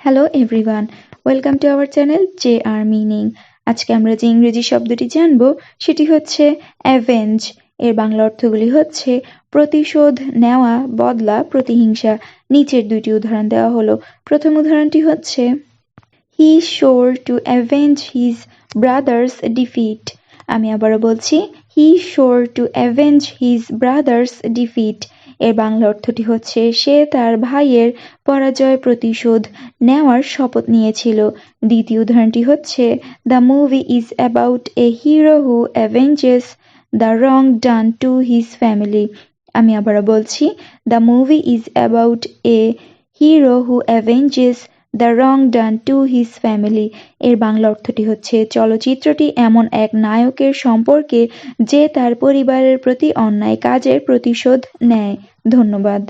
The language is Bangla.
Hello everyone welcome to our channel J R meaning আজকে আমরা যে ইংরেজি শব্দটি জানব, সেটি হচ্ছে অ্যাভেঞ্জ এর বাংলা অর্থগুলি হচ্ছে প্রতিশোধ, নেওয়া, বদলা, প্রতিহিংসা। নিচের দুইটি উদাহরণ দেওয়া হলো। প্রথম উদাহরণটি হচ্ছে he swore to avenge his brother's defeat আমি আবারও বলছি he swore to avenge his brother's defeat এর বাংলা অর্থটি হচ্ছে, সে তার ভাইয়ের পরাজয় প্রতিশোধ নেওয়ার শপথ নিয়েছিল। দ্বিতীয় উদাহরণটি হচ্ছে the movie is about a hero who avenges the wrong done to his family আমি আবারও বলছি the movie is about a hero who avenges the wrong done to his family এর বাংলা অর্থটি হচ্ছে, চলচ্চিত্রটি এমন এক নায়কের সম্পর্কে যে তার পরিবারের প্রতি অন্যায় কাজের প্রতিশোধ নেয়। ধন্যবাদ।